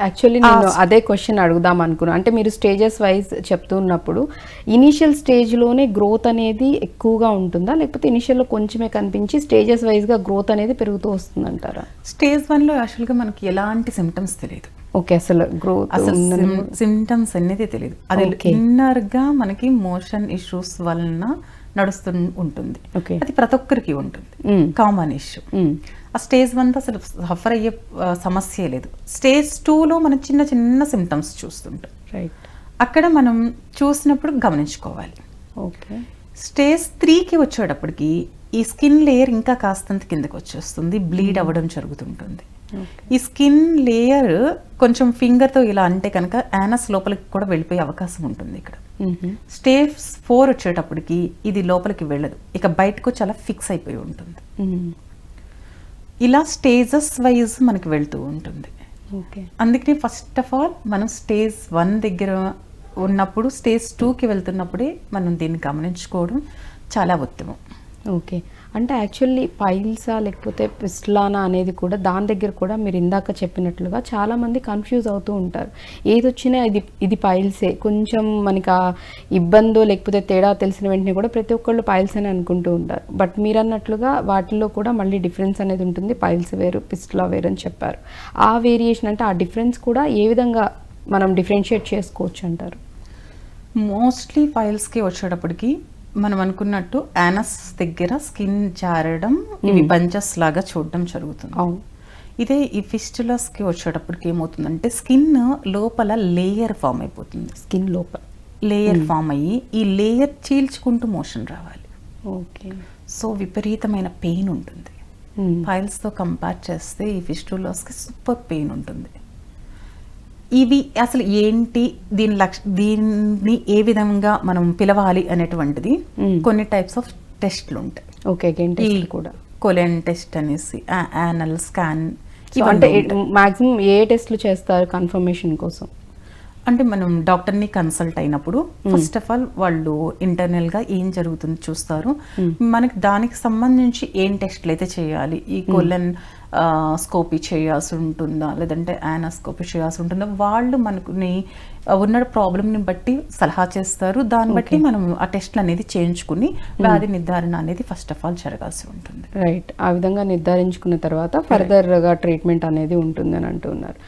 Actually నేను అదే question అడుగుదాం అనుకున్నాను అంటే మీరు స్టేజెస్ వైజ్ చెప్తున్నప్పుడు ఇనిషియల్ స్టేజ్లోనే గ్రోత్ అనేది ఎక్కువగా ఉంటుందా? లేకపోతే ఇనిషియల్లో కొంచెమే కనిపించి స్టేజెస్ వైజ్గా గ్రోత్ అనేది పెరుగుతూ వస్తుందంటారా? స్టేజ్ వన్లో యాక్చువల్గా మనకి ఎలాంటి సిమ్టమ్స్ తెలియదు. ఓకే అసలు గ్రోత్ అసలు సిమ్టమ్స్ అనేది తెలియదు. అది Okay. ఇన్నర్గా మనకి మోషన్ ఇష్యూస్ వలన నడుస్తూ ఉంటుంది. అది ప్రతి ఒక్కరికి ఉంటుంది. Common issue. ఆ స్టేజ్ వన్ అసలు సఫర్ అయ్యే సమస్యే లేదు. స్టేజ్ టూలో మనం చిన్న చిన్న సిమ్టమ్స్ చూస్తుంటాం. రైట్ అక్కడ మనం చూసినప్పుడు గమనించుకోవాలి. ఓకే. స్టేజ్ త్రీకి వచ్చేటప్పటికి ఈ స్కిన్ లేయర్ ఇంకా కాస్తంత కిందకి వచ్చేస్తుంది. బ్లీడ్ అవ్వడం జరుగుతుంటుంది. ఈ స్కిన్ లేయర్ కొంచెం ఫింగర్తో ఇలా అంటే కనుక యానస్ లోపలికి కూడా వెళ్ళిపోయే అవకాశం ఉంటుంది ఇక్కడ. స్టేజ్ ఫోర్ వచ్చేటప్పటికి ఇది లోపలికి వెళ్ళదు. ఇక బయటకు చాలా ఫిక్స్ అయిపోయి ఉంటుంది. ఇలా స్టేజెస్ వైజ్ మనకి వెళ్తూ ఉంటుంది. ఓకే. అందుకని ఫస్ట్ ఆఫ్ ఆల్ మనం స్టేజ్ వన్ దగ్గర ఉన్నప్పుడు స్టేజ్ టూకి వెళ్తున్నప్పుడే మనం దీన్ని గమనించుకోవడం చాలా ఉత్తమం. ఓకే. అంటే యాక్చువల్లీ పైల్సా లేకపోతే పిస్లానా అనేది కూడా దాని దగ్గర కూడా మీరు ఇందాక చెప్పినట్లుగా చాలామంది కన్ఫ్యూజ్ అవుతూ ఉంటారు. ఏది వచ్చినా ఇది ఇది పైల్సే కొంచెం మనకి ఆ ఇబ్బందో లేకపోతే తేడా తెలిసిన వెంటనే కూడా ప్రతి ఒక్కళ్ళు పైల్స్ అని అనుకుంటూ ఉంటారు. బట్ మీరు అన్నట్లుగా వాటిలో కూడా మళ్ళీ డిఫరెన్స్ అనేది ఉంటుంది. పైల్స్ వేరు పిస్లా వేరు అని చెప్పారు. ఆ వేరియేషన్ అంటే ఆ డిఫరెన్స్ కూడా ఏ విధంగా మనం డిఫరెన్షియేట్ చేసుకోవచ్చు అంటారు? మోస్ట్లీ ఫైల్స్కి వచ్చేటప్పటికి మనం అనుకున్నట్టు యానస్ దగ్గర స్కిన్ జారడం ఇవి బంచెస్ లాగా చూడడం జరుగుతుంది. అవును. ఇదే ఈ ఫిస్టులస్కి వచ్చేటప్పటికి ఏమవుతుందంటే స్కిన్ లోపల లేయర్ ఫామ్ అయిపోతుంది. స్కిన్ లోపల. లేయర్ ఫామ్ అయ్యి ఈ లేయర్ చీల్చుకుంటూ మోషన్ రావాలి. ఓకే సో విపరీతమైన పెయిన్ ఉంటుంది. ఫైల్స్తో కంపేర్ చేస్తే ఈ ఫిస్టులాస్కి సూపర్ పెయిన్ ఉంటుంది. ఇవి అసలు ఏంటి? దీని లక్ష దీన్ని ఏ విధంగా మనం పిలవాలి అనేటువంటిది. కొన్ని టైప్స్ ఆఫ్ టెస్ట్లు ఉంటాయి. ఓకే కూడా? కొలెన్ టెస్ట్ అనేసి యానల్ స్కాన్ అంటే మాక్సిమం ఏ టెస్ట్లు చేస్తారు కన్ఫర్మేషన్ కోసం? అంటే మనం డాక్టర్ని కన్సల్ట్ అయినప్పుడు ఫస్ట్ ఆఫ్ ఆల్ వాళ్ళు ఇంటర్నల్గా ఏం జరుగుతుంది చూస్తారు. మనకి దానికి సంబంధించి ఏం టెస్ట్లు అయితే చేయాలి? ఈ కొలెన్ స్కోపీ చేయాల్సి ఉంటుందా లేదంటే యానాస్కోపీ చేయాల్సి ఉంటుందా వాళ్ళు మనకు ఉన్న ప్రాబ్లమ్ని బట్టి సలహా చేస్తారు. దాన్ని బట్టి మనం ఆ టెస్ట్లు అనేది చేయించుకుని వ్యాధి నిర్ధారణ అనేది ఫస్ట్ ఆఫ్ ఆల్ జరగాల్సి ఉంటుంది రైట్ ఆ విధంగా నిర్ధారించుకున్న తర్వాత ఫర్దర్గా ట్రీట్మెంట్ అనేది ఉంటుందని అంటున్నారు.